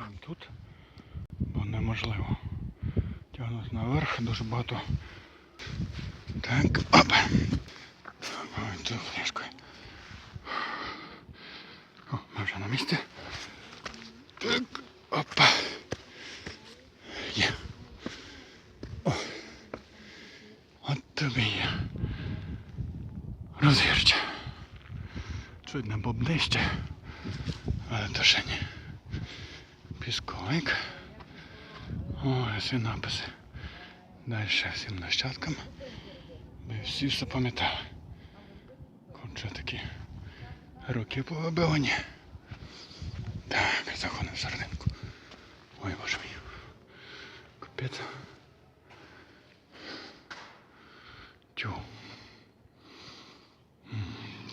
бачу. Тут, бо неможливо. Тягнути наверх, дуже багато. Так. Ой, тут фляжкою. О, ми вже на місці. Так, опа. От тобі є. Розгірче. Чуть не бобнище. Але то. Пісковик. Ой, всі написи. Далі всім нащадкам. Ви всі все пам'ятали. Конче такі руки повибивані. Так, заходимо в серединку. Ой, боже мій. Капець. Тю.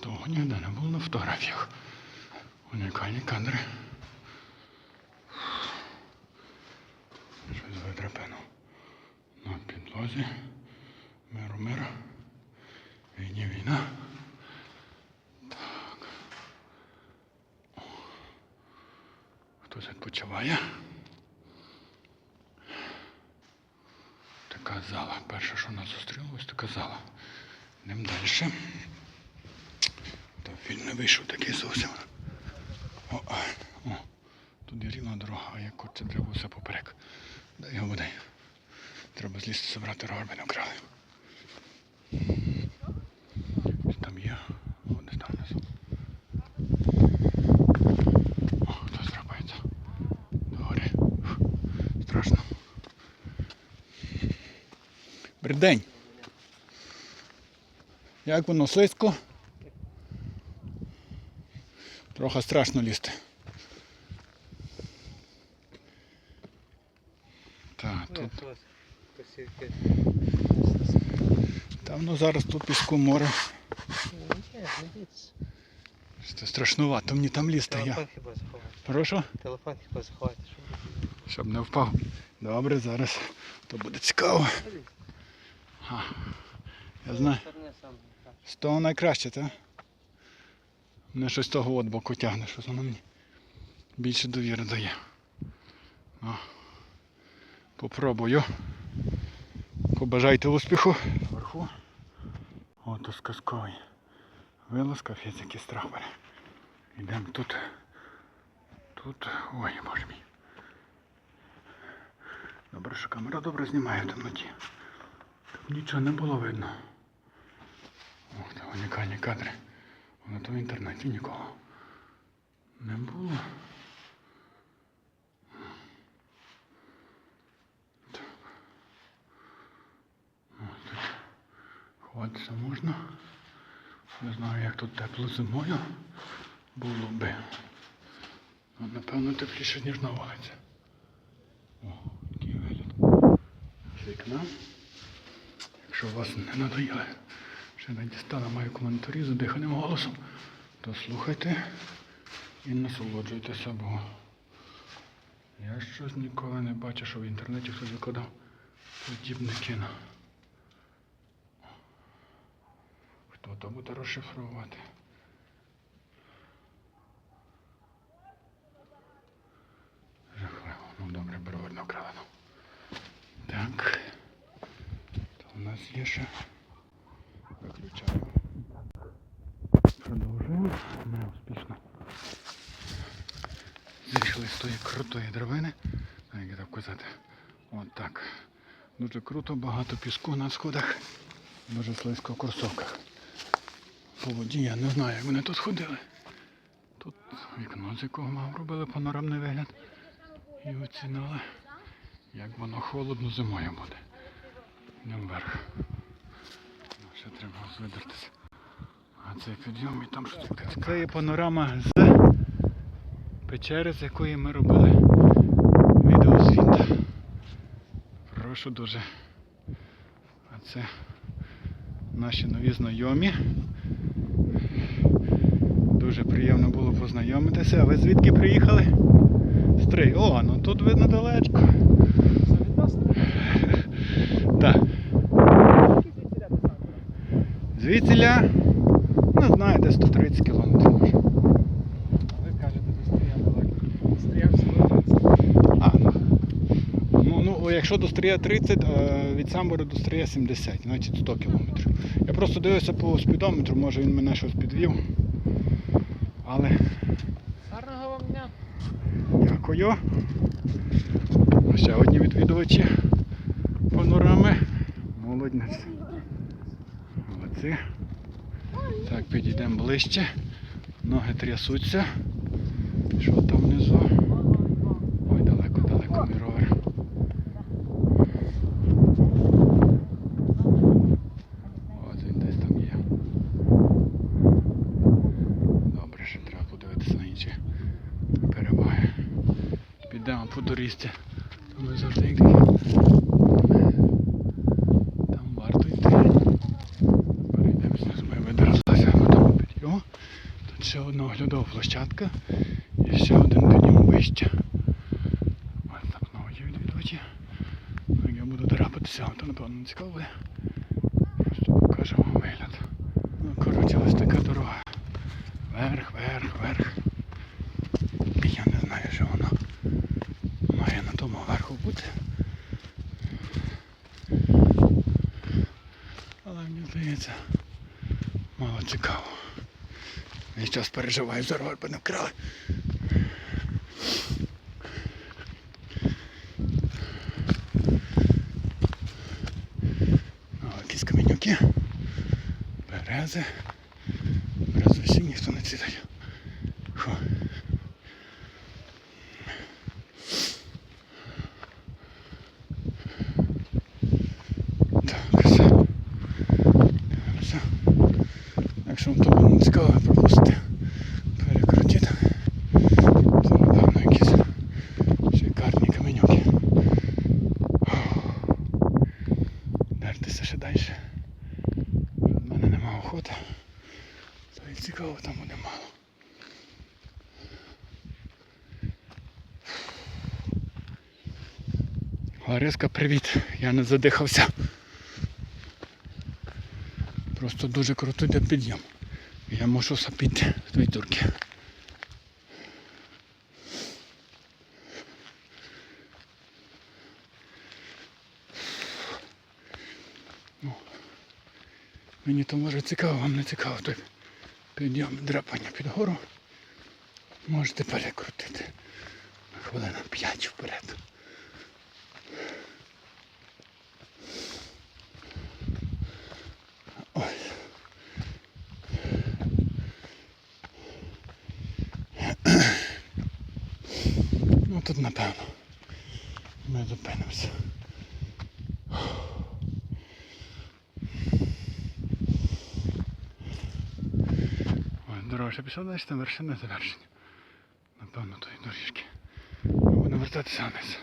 Того ніде не було на фотографіях. Унікальні кадри. Щось витрапено на підлозі. Миру миру. Війні війна. Так. Хтось відпочиває. Така зала. Перше, що нас зустріло, така зала. Йдемо далі. Там фільм не вийшов такий зовсім. О, о, тут є рівна дорога, а як це треба все поперек. Дай його води. Треба злізти забрати рогорби не вкрали. Ось Там є, о, десь там внизу. О, хтось рапається. Догори. Страшно. Добрий. Як воно слизько? Трохи страшно лізти. Так, тут. Посівки. Та воно зараз тут піску море. Це страшнувато, мені там лізти. Я. Телефон хіба заховати. Прошу, Телефон хіба заховати, щоб щоб не впав. Добре, зараз то буде цікаво. А, я знаю. З того найкраще, так? Мене щось того от боку тягне, щось воно мені більше довіри дає. О, попробую. Побажайте успіху. Вверху. Ото сказковий. Вилаз капець, який. Йдемо тут. Тут. Ой, боже мій. Добре, що камера добре знімає в темноті. Тут нічого не було видно. Ох, це унікальні кадри. Воно то в інтернеті нікого не було. Так. Ось тут Ховатися можна. Не знаю, як тут тепло зимою було би. Ну, напевно, тепліше, ніж на вулиці. О, який вигляд. Вікна. Якщо вас не надоїли, ще не дістала мої коментарі з диханим голосом, то слухайте і насолоджуйтеся, бо я щось ніколи не бачив, що в інтернеті хтось викладав подібне кіно. Хто то буде розшифровувати? Жахливо. Ну добре, беру одну кралину. Так. То у нас є ще. Виключаємо. Продовжуємо. Ми успішно. Зійшли з тої крутої драбини. А, Як так казати? От так. Дуже круто, багато піску на сходах. Дуже слизько в курсовках. По воді я не знаю, як вони тут ходили. Тут вікно, з якого мав робили панорамний вигляд. І оцінили, як воно холодно зимою буде. Йдемо вверх. Ну, Ще треба видертися. А цей підйом і там щось відкрити. Це є панорама з печери, з якої ми робили відеозвіт. Прошу дуже. А це наші нові знайомі. Дуже приємно було познайомитися. А ви звідки приїхали? Стрий. О, ну тут видно далечко. Це відносно. Так. Звідсіля, ну знаєте, 130 кілометрів може. Ви кажете, що стріляв далеко. Стріляв всього 30. якщо до стрія 30, е, від Самбора до стрія 70, значить 100 кілометрів. Я просто дивився по спідометру, може він мене щось підвів. Але Гарного вам дня. дякую. Ще одні відвідувачі панорами. Молодець. Молодці. Так, підійдемо ближче. Ноги трясуться. Що там внизу? Ой, далеко, далеко мій ровер. От він десь там є. Добре, ще треба подивитися на інші переваги. Там ми завжди. Там варто йти. Перейдемося, ми видерлися на тому його. Тут ще одна оглядова площадка і ще один підйом вище. Ось так знову є відвідувачі. Ну, я буду драпатися, то напевно не цікаво буде. Просто покажу вам вигляд. Ну, коротше, ось така дорога. Вверх, вверх, вверх. І я не знаю, що воно має на тому верху бути. Але мені здається, мало цікаво. Я зараз переживаю, за роль не вкрали. О, якісь камінюки. берези. Берези всі ніхто не цідає. Фу. Так, все. Все. Якщо цікаво, пропустите. Перекрутіть. Це напевно якісь шикарні каменюки. Дертися ще далі. В мене нема охоти. То і цікаво там буде мало. Лариска, привіт. Я не задихався. Просто дуже крутий підйом. Я можу сапіти в твої турки. Ну, Мені то може цікаво, вам не цікаво той підйом драпання під гору. Можете перекрутити. На хвилина 5 вперед. Тут напевно. Ми зупинимося. Ой, ще пішла далі, там вершина завершення. Напевно, тої доріжки. Будемо вертатися вниз.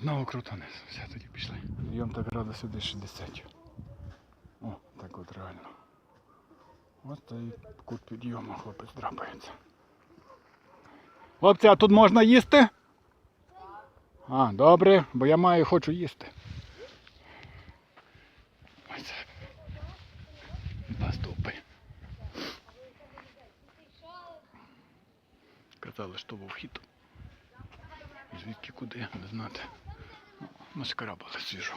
Знову круто вниз. Все, тоді пішли. Йом так рада сюди 60. О, так от реально. Ось той кут підйому хлопець драпається. Хлопці, а тут можна їсти? А, добре, бо я маю хочу їсти. Казали, що був вхід. Звідки куди, не знати. Ну, Наскарабали свіжо.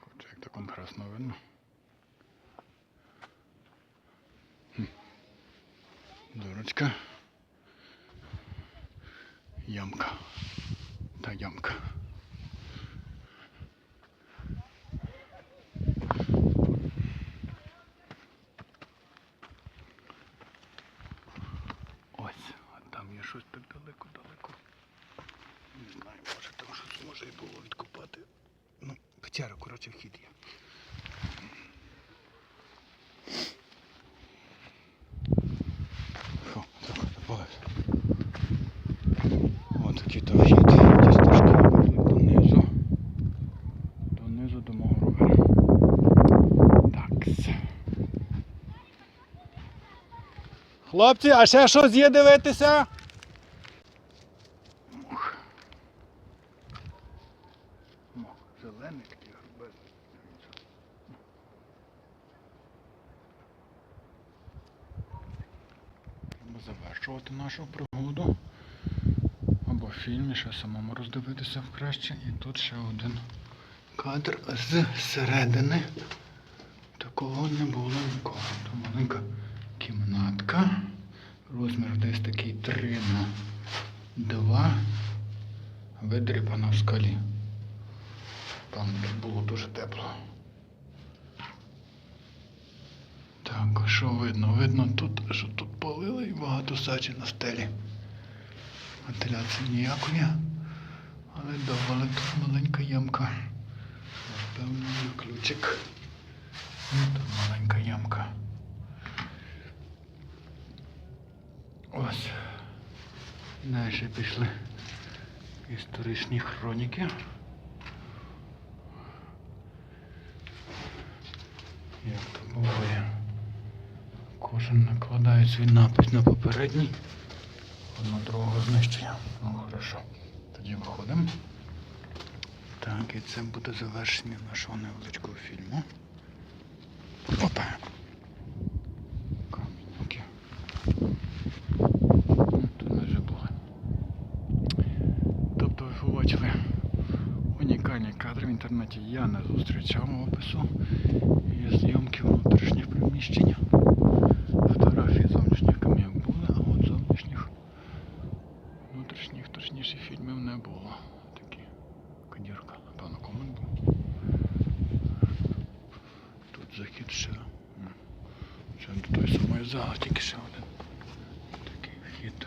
Kurczę, jak to kontrast nowy, no. Hm. Дурочка. Ямка. Та ямка. Ось, а там є щось так далеко-далеко. Не знаю, може там щось може і було відкопати. Ну, печера, коротше, вхід є. Фу, так, запалився. Ось такий то вхід. Ті стежки ведуть донизу. Донизу до мого ровера. Такс. Хлопці, а ще щось є дивитися? Завершувати нашу пригоду. Або в фільмі ще самому роздивитися краще. І тут ще один кадр з середини. Такого не було ніколи. То маленька кімнатка. Розмір десь такий 3 на 2. Видріпана в скалі. Там тут було дуже тепло. Так, що видно? Видно тут, що тут полили і багато сачі на стелі. Вентиляції ніякої. Але доволі тут маленька ямка. Напевно, на ключик. Тут маленька ямка. Ось. Далі пішли історичні хроніки. Як то буває. Кожен накладає свій напис на попередній. Одного другого знищує. Ну, хорошо. Тоді виходимо. Так, і це буде завершення нашого невеличкого фільму. Опа! Камінки. Ну, Тут ми вже. Тобто ви побачили унікальні кадри в інтернеті я не зустрічав опису і зйомки внутрішніх приміщень. Фільмів не було. Такі кадірка, напевно, комент був. Тут захід ще. Ще до той самої зали, тільки ще один. Такий вхід.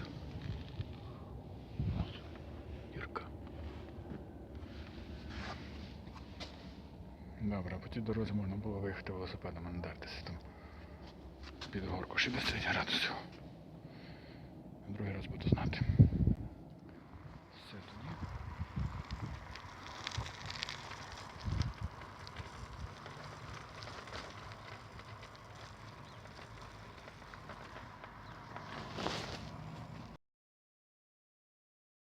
Добре, по цій дорозі можна було виїхати велосипедом, а не дертися там під горку 60 градусів. Другий раз буду знати.